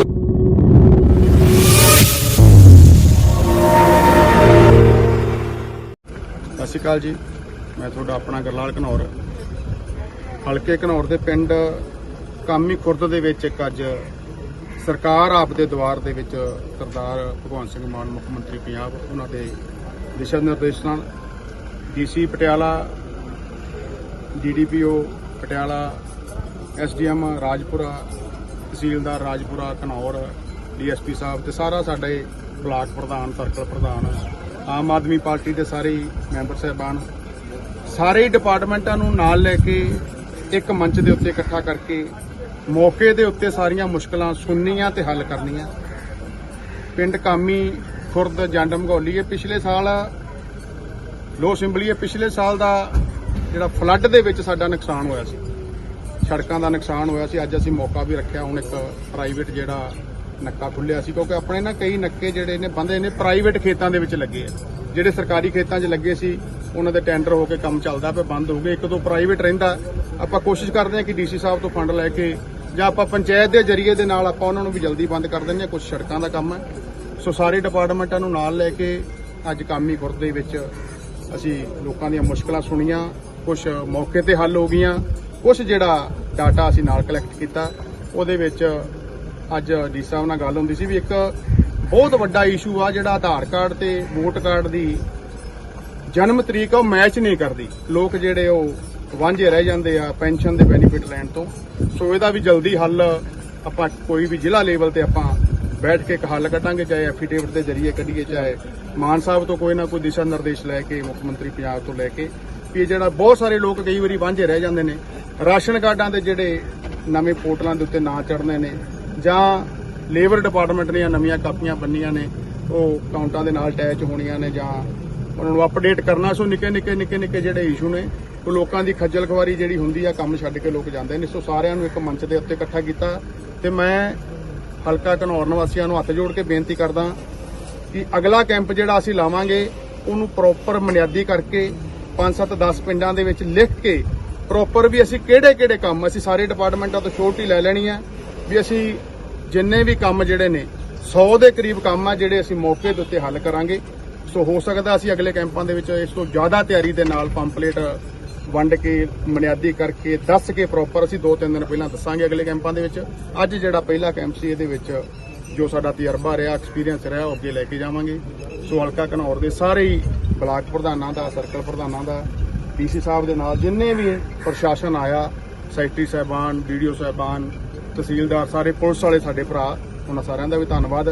ਸਤਿ ਸ਼੍ਰੀ ਅਕਾਲ ਜੀ। ਮੈਂ ਤੁਹਾਡਾ ਆਪਣਾ ਗਰਲਾਲ ਘਨੌਰ। ਹਲਕੇ ਘਨੌਰ ਦੇ ਪਿੰਡ ਕਾਮੀ ਖੁਰਦ ਦੇ ਵਿੱਚ ਇੱਕ ਅੱਜ ਸਰਕਾਰ ਆਪ ਦੇ ਦਵਾਰ ਦੇ ਵਿੱਚ ਸਰਦਾਰ ਭਗਵੰਤ ਸਿੰਘ ਮਾਨ, ਮੁੱਖ ਮੰਤਰੀ ਪੰਜਾਬ, ਉਹਨਾਂ ਦੇ ਦਿਸ਼ਾ ਨਿਰਦੇਸ਼ ਨਾਲ DC Patiala DDPO Patiala SDM Rajpura ਤਹਿਸੀਲਦਾਰ ਰਾਜਪੁਰਾ ਘਨੌਰ ਡੀਐਸਪੀ ਸਾਹਿਬ ਤੇ ਸਾਰਾ ਸਾਡੇ ਬਲਾਕ ਪ੍ਰਧਾਨ, ਸਰਕਲ ਪ੍ਰਧਾਨ, ਆਮ ਆਦਮੀ ਪਾਰਟੀ ਦੇ ਸਾਰੇ ਮੈਂਬਰ ਸਾਹਿਬਾਨ, ਸਾਰੇ ਹੀ ਡਿਪਾਰਟਮੈਂਟਾਂ ਨੂੰ ਨਾਲ ਲੈ ਕੇ ਇੱਕ ਮੰਚ ਦੇ ਉੱਤੇ ਇਕੱਠਾ ਕਰਕੇ ਮੌਕੇ ਦੇ ਉੱਤੇ ਸਾਰੀਆਂ ਮੁਸ਼ਕਲਾਂ ਸੁਣਨੀਆਂ ਤੇ ਹੱਲ ਕਰਨੀਆਂ। ਪਿੰਡ ਕਾਮੀ, ਖੁਰਦ, ਜੰਡ ਮਗੌਲੀ ਪਿਛਲੇ ਸਾਲ ਲੋ ਸਿੰਬਲੀਏ ਪਿਛਲੇ ਸਾਲ ਦਾ ਜਿਹੜਾ ਫਲੱਡ ਦੇ ਵਿੱਚ ਸਾਡਾ ਨੁਕਸਾਨ ਹੋਇਆ ਸੀ। ਸੜਕਾਂ ਦਾ ਨੁਕਸਾਨ ਹੋਇਆ ਸੀ। ਅੱਜ ਅਸੀਂ ਮੌਕਾ ਵੀ ਰੱਖਿਆ। ਹੁਣ ਇੱਕ ਪ੍ਰਾਈਵੇਟ ਜਿਹੜਾ ਨੱਕਾ ਖੁੱਲਿਆ ਸੀ। ਕਿਉਂਕਿ ਆਪਣੇ ਨਾ ਕਈ ਨੱਕੇ ਜਿਹੜੇ ਨੇ, ਬੰਦੇ ਨੇ ਪ੍ਰਾਈਵੇਟ ਖੇਤਾਂ ਦੇ ਵਿੱਚ ਲੱਗੇ ਆ। ਜਿਹੜੇ ਸਰਕਾਰੀ ਖੇਤਾਂ 'ਚ ਲੱਗੇ ਸੀ, ਉਹਨਾਂ ਦੇ ਟੈਂਡਰ ਹੋ ਕੇ ਕੰਮ ਚੱਲਦਾ ਪਿਆ, ਬੰਦ ਹੋ ਗਏ। ਇੱਕ ਦੋ ਪ੍ਰਾਈਵੇਟ ਰਹਿੰਦਾ। ਆਪਾਂ ਕੋਸ਼ਿਸ਼ ਕਰਦੇ ਹਾਂ ਕਿ ਡੀਸੀ ਸਾਹਿਬ ਤੋਂ ਫੰਡ ਲੈ ਕੇ ਜਾਂ ਆਪਾਂ ਪੰਚਾਇਤ ਦੇ ਜਰੀਏ ਦੇ ਨਾਲ ਆਪਾਂ ਉਹਨਾਂ ਨੂੰ ਵੀ ਜਲਦੀ ਬੰਦ ਕਰ ਦਿੰਦੇ ਹਾਂ। ਕੁਝ ਸੜਕਾਂ ਦਾ ਕੰਮ ਹੈ। ਸੋ ਸਾਰੇ ਡਿਪਾਰਟਮੈਂਟਾਂ ਨੂੰ ਨਾਲ ਲੈ ਕੇ ਅੱਜ ਕਾਮੀ ਖੁਰਦ ਦੇ ਵਿੱਚ ਅਸੀਂ ਲੋਕਾਂ ਦੀਆਂ ਮੁਸ਼ਕਲਾਂ ਸੁਣੀਆਂ। ਕੁਝ ਮੌਕੇ ਤੇ ਹੱਲ ਹੋ ਗਈਆਂ। ਕੁਝ ਜਿਹੜਾ ਡਾਟਾ ਅਸੀਂ ਨਾਲ ਕਲੈਕਟ ਕੀਤਾ, ਉਹਦੇ ਵਿੱਚ ਅੱਜ ਡੀ ਸਾਹਿਬ ਨਾਲ ਗੱਲ ਹੁੰਦੀ ਸੀ ਵੀ ਇੱਕ ਬਹੁਤ ਵੱਡਾ ਇਸ਼ੂ ਆ ਜਿਹੜਾ ਆਧਾਰ ਕਾਰਡ ਤੇ ਵੋਟ ਕਾਰਡ ਦੀ ਜਨਮ ਤਰੀਕ ਆ, ਉਹ ਮੈਚ ਨਹੀਂ ਕਰਦੀ। ਲੋਕ ਜਿਹੜੇ ਉਹ ਵਾਂਝੇ ਰਹਿ ਜਾਂਦੇ ਆ ਪੈਨਸ਼ਨ ਦੇ ਬੈਨੀਫਿਟ ਲੈਣ ਤੋਂ। ਸੋ ਇਹਦਾ ਵੀ ਜਲਦੀ ਹੱਲ ਆਪਾਂ ਕੋਈ ਵੀ ਜ਼ਿਲ੍ਹਾ ਲੈਵਲ ਤੇ ਆਪਾਂ ਬੈਠ ਕੇ ਇੱਕ ਹੱਲ ਕੱਢਾਂਗੇ, ਚਾਹੇ ਐਫੀਡੇਵਿਟ ਦੇ ਜ਼ਰੀਏ ਕੱਢੀਏ, ਚਾਹੇ ਮਾਨ ਸਾਹਿਬ ਤੋਂ ਕੋਈ ਨਾ ਕੋਈ ਦਿਸ਼ਾ ਨਿਰਦੇਸ਼ ਲੈ ਕੇ, ਮੁੱਖ ਮੰਤਰੀ ਪੰਜਾਬ ਤੋਂ ਲੈ ਕੇ, ਵੀ ਇਹ ਜਿਹੜਾ ਬਹੁਤ ਸਾਰੇ ਲੋਕ ਕਈ ਵਾਰੀ ਵਾਂਝੇ ਰਹਿ ਜਾਂਦੇ ਨੇ। ਰਾਸ਼ਨ ਕਾਰਡਾਂ ਦੇ ਜਿਹੜੇ ਨਵੇਂ ਪੋਰਟਲਾਂ ਦੇ ਉੱਤੇ ਨਾਂ ਚੜਨੇ ਨੇ ਜਾਂ ਲੇਬਰ ਡਿਪਾਰਟਮੈਂਟ ਦੀਆਂ ਨਵੀਆਂ ਕਾਪੀਆਂ ਬੰਨੀਆਂ ਨੇ, ਉਹ ਕਾਊਂਟਾਂ ਦੇ ਨਾਲ ਅਟੈਚ ਹੋਣੀਆਂ ਨੇ ਜਾਂ ਉਹਨਾਂ ਨੂੰ ਅਪਡੇਟ ਕਰਨਾ, ਸੋ ਨਿੱਕੇ ਨਿੱਕੇ ਨਿੱਕੇ ਨਿੱਕੇ ਜਿਹੜੇ ਇਸ਼ੂ ਨੇ, ਉਹ ਲੋਕਾਂ ਦੀ ਖੱਜਲ ਖਵਾਰੀ ਜਿਹੜੀ ਹੁੰਦੀ ਆ, ਕੰਮ ਛੱਡ ਕੇ ਲੋਕ ਜਾਂਦੇ ਨੇ, ਸੋ ਸਾਰਿਆਂ ਨੂੰ ਇੱਕ ਮੰਚ ਦੇ ਉੱਤੇ ਇਕੱਠਾ ਕੀਤਾ ਤੇ ਮੈਂ ਹਲਕਾ ਘਨੌਰ ਨਿਵਾਸੀਆਂ ਨੂੰ ਹੱਥ ਜੋੜ ਕੇ ਬੇਨਤੀ ਕਰਦਾ ਕਿ ਅਗਲਾ ਕੈਂਪ ਜਿਹੜਾ ਅਸੀਂ ਲਾਵਾਂਗੇ, ਉਹਨੂੰ ਪ੍ਰੋਪਰ ਬੁਨਿਆਦੀ ਕਰਕੇ 5-7 10 ਪਿੰਡਾਂ ਦੇ ਵਿੱਚ ਲਿਖ ਕੇ ਪ੍ਰੋਪਰ ਵੀ ਅਸੀਂ ਕਿਹੜੇ ਕਿਹੜੇ ਕੰਮ, ਅਸੀਂ ਸਾਰੇ ਡਿਪਾਰਟਮੈਂਟਾਂ ਤੋਂ ਛੋਟੀ ਲੈ ਲੈਣੀ ਹੈ ਵੀ ਅਸੀਂ ਜਿੰਨੇ ਵੀ ਕੰਮ ਜਿਹੜੇ ਨੇ 100 ਦੇ ਕਰੀਬ ਕੰਮ ਆ ਜਿਹੜੇ ਅਸੀਂ ਮੌਕੇ ਦੇ ਉੱਤੇ ਹੱਲ ਕਰਾਂਗੇ। ਸੋ ਹੋ ਸਕਦਾ ਅਸੀਂ ਅਗਲੇ ਕੈਂਪਾਂ ਦੇ ਵਿੱਚ ਇਸ ਤੋਂ ਜ਼ਿਆਦਾ ਤਿਆਰੀ ਦੇ ਨਾਲ ਪੰਪਲੇਟ ਵੰਡ ਕੇ ਬੁਨਿਆਦੀ ਕਰਕੇ, ਦੱਸ ਕੇ ਪ੍ਰੋਪਰ ਅਸੀਂ ਦੋ ਤਿੰਨ ਦਿਨ ਪਹਿਲਾਂ ਦੱਸਾਂਗੇ ਅਗਲੇ ਕੈਂਪਾਂ ਦੇ ਵਿੱਚ। ਅੱਜ ਜਿਹੜਾ ਪਹਿਲਾ ਕੈਂਪ ਸੀ ਇਹਦੇ ਵਿੱਚ ਜੋ ਸਾਡਾ ਤਜਰਬਾ ਰਿਹਾ ਐਕਸਪੀਰੀਅੰਸ ਰਿਹਾ, ਉਹ ਅੱਗੇ ਲੈ ਕੇ ਜਾਵਾਂਗੇ। ਸੋ ਹਲਕਾ ਘਨੌਰ ਦੇ ਸਾਰੇ ਹੀ ਬਲਾਕ ਪ੍ਰਧਾਨਾਂ ਦਾ ਸਰਕਲ ਪ੍ਰਧਾਨਾਂ ਦਾ ਡੀਸੀ ਸਾਹਿਬ ਦੇ ਨਾਲ ਜਿੰਨੇ ਵੀ ਪ੍ਰਸ਼ਾਸਨ ਆਇਆ, ਸੈਕਟਰੀ ਸਾਹਿਬਾਨ ਵੀਡੀਓ ਸਾਹਿਬਾਨ, ਤਹਿਸੀਲਦਾਰ, ਸਾਰੇ ਪੁਲਿਸ ਵਾਲੇ ਸਾਡੇ ਭਰਾ, ਉਹਨਾਂ ਸਾਰਿਆਂ ਦਾ ਵੀ ਧੰਨਵਾਦ।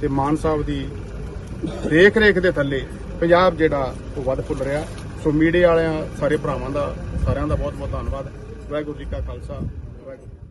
ਤੇ ਮਾਨ ਸਾਹਿਬ ਦੀ ਦੇਖ ਰੇਖ ਦੇ ਥੱਲੇ ਪੰਜਾਬ ਜਿਹੜਾ ਉਹ ਵੱਧ ਫੁੱਲ ਰਿਹਾ। ਸੋ ਮੀਡੀਆ ਵਾਲਿਆਂ, ਸਾਰੇ ਭਰਾਵਾਂ ਦਾ, ਸਾਰਿਆਂ ਦਾ ਬਹੁਤ ਬਹੁਤ ਧੰਨਵਾਦ। ਵਾਹਿਗੁਰੂ ਜੀ ਕਾ ਖਾਲਸਾ, ਵਾਹਿਗੁਰੂ